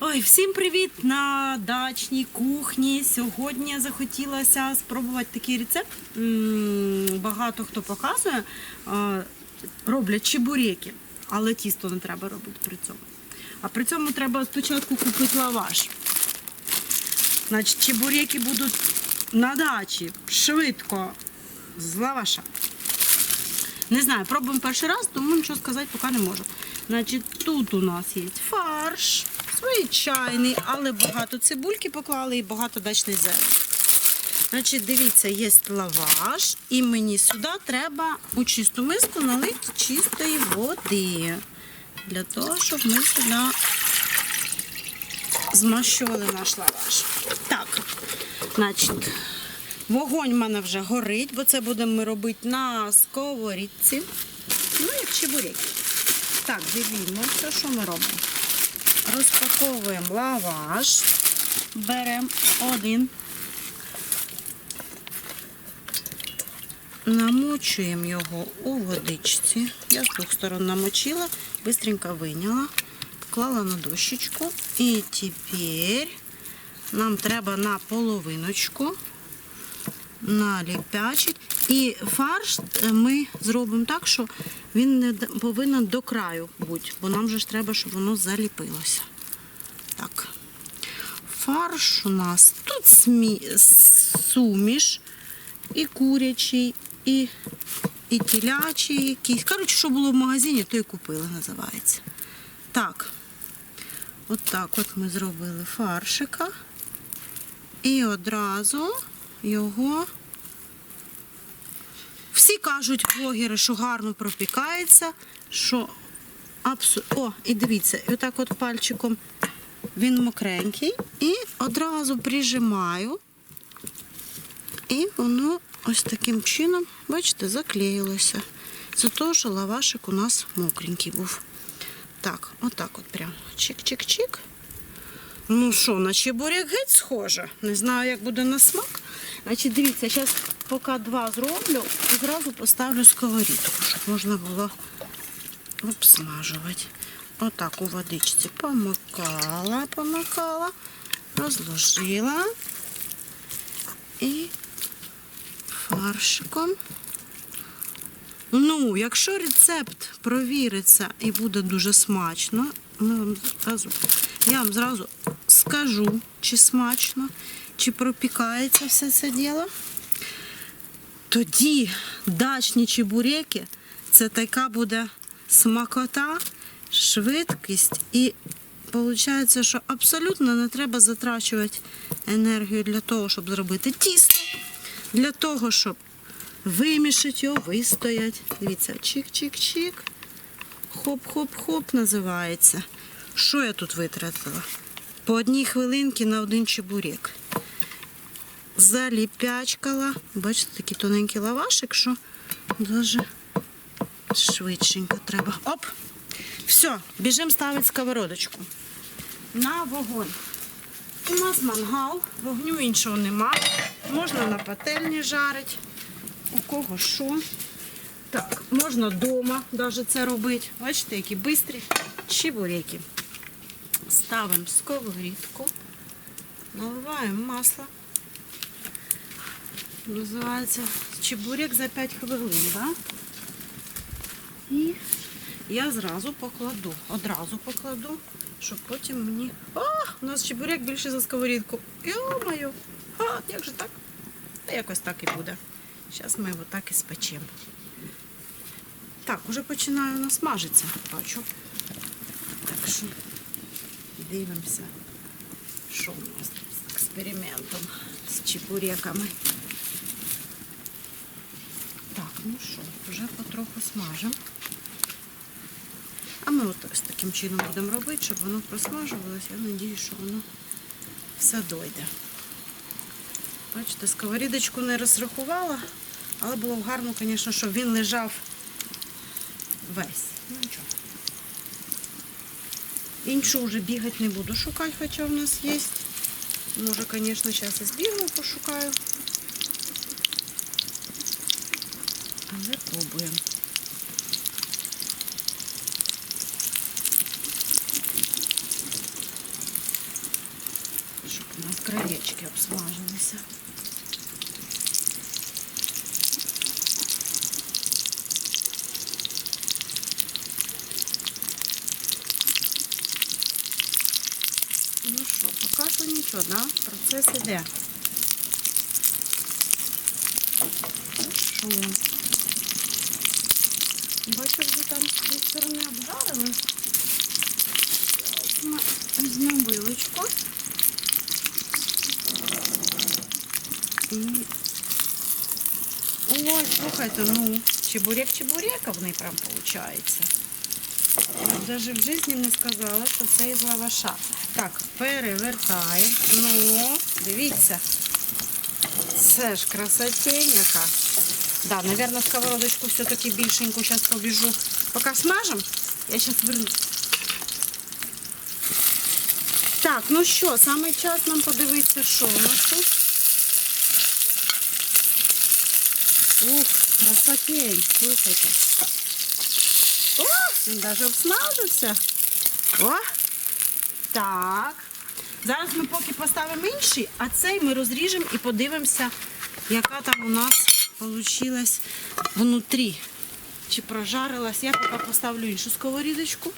Ой, всім привіт на дачній кухні. Сьогодні захотілося спробувати такий рецепт. Багато хто показує, роблять чебуреки, але тісто не треба робити при цьому. А при цьому треба спочатку купити лаваш. Значить, чебуреки будуть на дачі швидко з лаваша. Не знаю, пробуємо перший раз, тому нічого сказати поки не можу. Значить, тут у нас є фарш, звичайний, але багато цибульки поклали і багато дачної зелені. Значить, дивіться, є лаваш, і мені сюди треба у чисту миску налити чистої води. Для того, щоб ми сюди змащували наш лаваш. Так, значить, вогонь в мене вже горить, бо це будемо ми робити на сковорідці. Ну, як чебуреки. Так, дивімося, що ми робимо. Розпаковуємо лаваш, беремо один, намочуємо його у водичці. Я з двох сторон намочила, швидко виняла, поклала на дощечку. І тепер нам треба на половиночку наліпячить. І фарш е, ми зробимо так, що він не повинен до краю бути, бо нам же ж треба, щоб воно заліпилося. Так. Фарш у нас тут суміш, і курячий, і, і телячий якийсь. Коротше, що було в магазині, то і купили, називається. Так. От так от ми зробили фаршика. І одразу його. Всі кажуть блогери, що гарно пропікається, що абсу... О, і дивіться, отак от пальчиком він мокренький. І одразу прижимаю. І воно ось таким чином, бачите, заклеїлося. Це того, що лавашик у нас мокренький був. Так, отак от прям. Чик-чик-чик. Ну що, на чебурек геть схоже. Не знаю, як буде на смак. Значить, дивіться, зараз поки два зроблю і зразу поставлю сковорідку, щоб можна було обсмажувати. Отак у водичці помикала, помикала, розложила і фаршиком. Ну, якщо рецепт провіриться і буде дуже смачно, я вам зразу скажу, чи смачно, чи пропікається все це діло. Тоді дачні чебуреки це така буде смакота, швидкість і виходить, що абсолютно не треба затрачувати енергію для того, щоб зробити тісто, для того, щоб вимішати його, вистоять. Дивіться, чик-чик-чик. Хоп-хоп-хоп називається. Що я тут витратила? По одній хвилинці на один чебурек. Заліпячкала. Бачите, такий тоненький лавашик, що дуже швидшенько треба. Оп! Все, біжимо ставити сковородочку. На вогонь. У нас мангал, вогню іншого нема. Можна на пательні жарити. У кого що. Так, можна вдома навіть це робити. Бачите, які бистрі чебуреки. Ставимо сковорідку, наливаємо масло. Називається чебурек за 5 хвилин, да? І я зразу покладу, одразу покладу, щоб потім мені. А, у нас чебурек більше за сковорідку. Йо-моє! А, як же так? Та якось так і буде. Зараз ми його так і спечемо. Так, уже починаю насмажитися, бачу. Так що дивимося, що у нас з експериментом з чебуреками. Так, ну що, вже потроху смажемо. А ми от ось таким чином будемо робити, щоб воно просмажувалося. Я сподіваюся, що воно все дойде. Бачите, сковорідочку не розрахувала, але було б гарно, звісно, щоб він лежав весь. Ну нічого. Іншу вже бігати не буду шукати, хоча в нас є. Може, звісно, зараз і збігну, пошукаю. Але пробуємо. Щоб У нас кровечки обсмажилися. Ну що, поки що нічого, да? Процес іде. Що? Бачу, вже там з цієї сторони обжарили. Візьмемо вилочку. І... Ой, слухайте, ну, чебурек чебурекований прям виходить. Навіть в житті не сказала, що це із лаваша. Так, перевертаємо. Ну, дивіться. Це ж красотень яка. Да, наверное, сковородочку все-таки більшеньку зараз побіжу. Поки смажем, я зараз верну. Так, ну що, саме час нам подивитися, що у нас тут. Ух, красотень, слухайте. О, він навіть обсмажився. О, так. Зараз ми поки поставимо інший, а цей ми розріжемо і подивимося, яка там у нас вийшла внутрі. Чи прожарилась. Я поки поставлю іншу сковорідочку.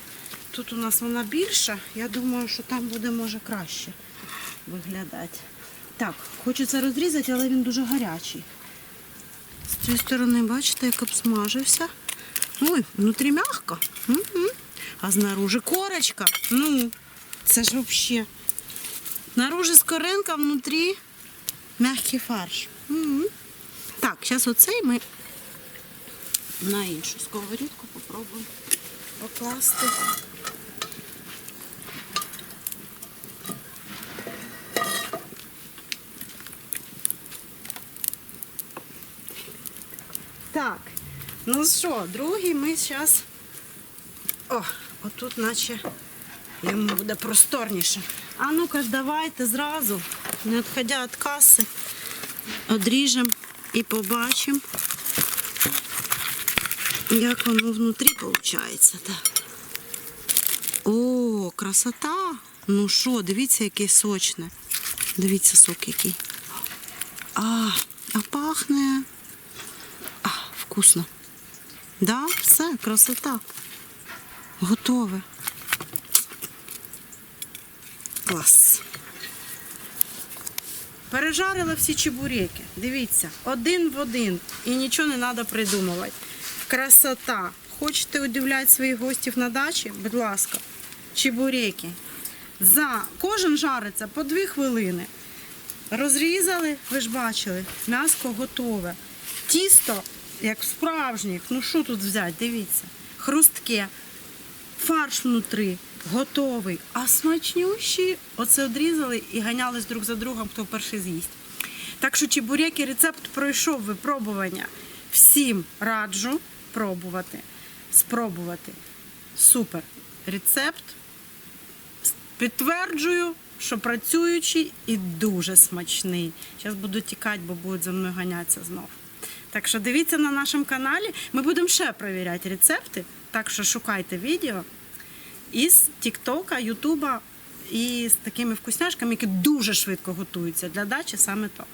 Тут у нас вона більша. Я думаю, що там буде може краще виглядати. Так, хочеться розрізати, але він дуже гарячий. З цієї сторони, бачите, як обсмажився. Ой, внутрі м'яко. А знаружи корочка. Ну, це ж взагалі. Снаружи скоринка, внутрі м'який фарш. Мгм. Так, зараз оцей ми на іншу сковорідку попробуємо покласти. Так, ну що, другий ми зараз. О, отут наче йому буде просторніше. А ну-ка давайте зразу, не відходя від каси, одріжемо і побачимо, як воно внутрі виходить. Так. О, красота! Ну що, дивіться, яке сочне. Дивіться, сок який. А, а пахне. А, вкусно. Да, все, красота. Готове. Клас. Пережарила всі чебуреки. Дивіться, один в один. І нічого не треба придумувати. Красота. Хочете удивляти своїх гостів на дачі? Будь ласка, чебуреки. За кожен жариться по дві хвилини. Розрізали, ви ж бачили, м'яско готове. Тісто, як справжніх, ну що тут взяти, дивіться, хрустке, фарш внутрі, готовий, а смачнющі оце одрізали і ганялись друг за другом, хто перший з'їсть. Так що чебуреки рецепт пройшов випробування. Всім раджу пробувати, спробувати. Супер. Рецепт Підтверджую, що працюючий і дуже смачний. Зараз буду тікати, бо будуть за мною ганятися знов. Так що дивіться на нашому каналі. Ми будемо ще перевіряти рецепти. Так що шукайте відео із Тіктока, Ютуба і з такими вкусняшками, які дуже швидко готуються для дачі саме то.